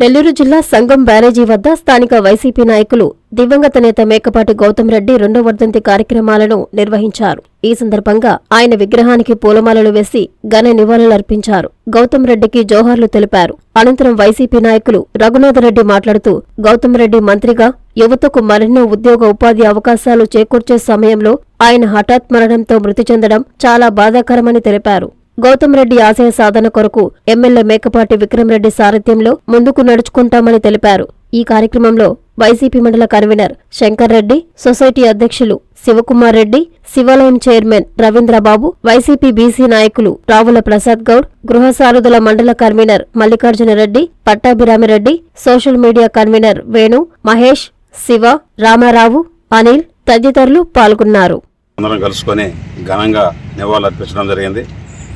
నెల్లూరు జిల్లా సంగం బ్యారేజీ వద్ద స్థానిక వైసీపీ నాయకులు దివంగత నేత మేకపాటి గౌతమ్ రెడ్డి రెండో వర్ధంతి కార్యక్రమాలను నిర్వహించారు. ఈ సందర్భంగా ఆయన విగ్రహానికి పూలమాలలు వేసి ఘన నివాళులర్పించారు. గౌతమ్ రెడ్డికి జోహార్లు తెలిపారు. అనంతరం వైసీపీ నాయకులు రఘునాథరెడ్డి మాట్లాడుతూ గౌతమ్ రెడ్డి మంత్రిగా యువతకు మరెన్నో ఉద్యోగ ఉపాధి అవకాశాలు చేకూర్చే సమయంలో ఆయన హఠాత్ మరణంతో మృతి చెందడం చాలా బాధాకరమని తెలిపారు. గౌతమ్ రెడ్డి ఆశయ సాధన కొరకు ఎమ్మెల్యే మేకపాటి విక్రమరెడ్డి సారథ్యంలో ముందుకు నడుచుకుంటామని తెలిపారు. ఈ కార్యక్రమంలో వైసీపీ మండల కన్వీనర్ శంకర్ రెడ్డి సొసైటీ అధ్యక్షులు శివకుమార్ రెడ్డి శివాలయం చైర్మన్ రవీంద్రబాబు వైసీపీ బీసీ నాయకులు రావుల ప్రసాద్ గౌడ్ గృహ సారథుల మండల convenor Mallikarjuna Reddy Pattabhiramireddy social media convenor Venu Mahesh Shiva Ramarao Anil తదితరులు పాల్గొన్నారు. అందరం కలుసుకొని ఘనంగా నివాళులు అర్పించడం జరిగింది.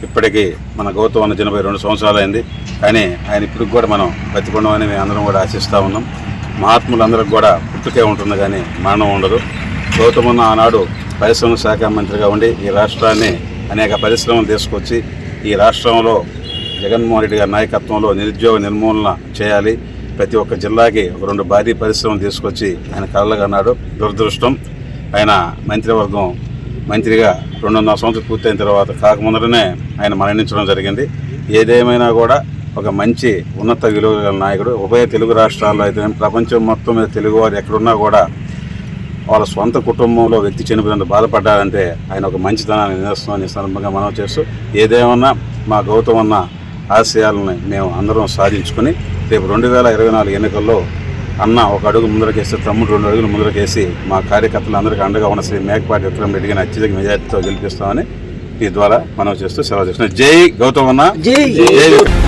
ఇప్పటికీ మన గౌతమ్ అన్న జనభై రెండు సంవత్సరాలు అయింది కానీ ఆయన ఇప్పటికి కూడా మనం బతికుండమని మేము అందరం కూడా ఆశిస్తూ ఉన్నాం. మహాత్ములందరికి కూడా పుట్టుకే ఉంటుంది కానీ మరణం ఉండదు. గౌతమ్ అన్న ఆనాడు పరిశ్రమ శాఖ మంత్రిగా ఉండి ఈ రాష్ట్రాన్ని అనేక పరిశ్రమలు తీసుకొచ్చి ఈ రాష్ట్రంలో జగన్మోహన్ రెడ్డి గారి నాయకత్వంలో నిరుద్యోగ నిర్మూలన చేయాలి. ప్రతి ఒక్క జిల్లాకి ఒక రెండు భారీ పరిశ్రమలు తీసుకొచ్చి ఆయన కలలుగా అన్నాడు దురదృష్టం. ఆయన మంత్రివర్గం మంత్రిగా రెండున్నర సంవత్సరాలు పూర్తయిన తర్వాత కాకముందరనే ఆయన మరణించడం జరిగింది. ఏదేమైనా కూడా ఒక మంచి ఉన్నత విలువ గల నాయకుడు ఉభయ తెలుగు రాష్ట్రాల్లో అయితే ప్రపంచం మొత్తం మీద తెలుగువారు ఎక్కడున్నా కూడా వాళ్ళ సొంత కుటుంబంలో వ్యక్తి చనిపోయినందుకు బాధపడ్డారంటే ఆయన ఒక మంచితనాన్ని నిదర్శనం ఈ సందర్భంగా మనం చేస్తూ ఏదేమన్నా మా గౌతమ్ అన్న ఆశయాలని మేము అందరం సాధించుకుని రేపు రెండు వేల ఇరవై నాలుగు ఎన్నికల్లో అన్న ఒక అడుగు ముందరకేస్తే తమ్ముడు రెండు అడుగులు ముందరకేసి మా కార్యకర్తలు అందరికీ అండగా ఉన్న శ్రీ మేకపాటి విక్రమ్ రెడ్డి గారిని అత్యధిక మెజార్టీతో గెలిపిస్తామని ఈ ద్వారా మనం చేస్తూ సెలవు చేస్తున్నాం జై గౌతమ్ అన్న. జై.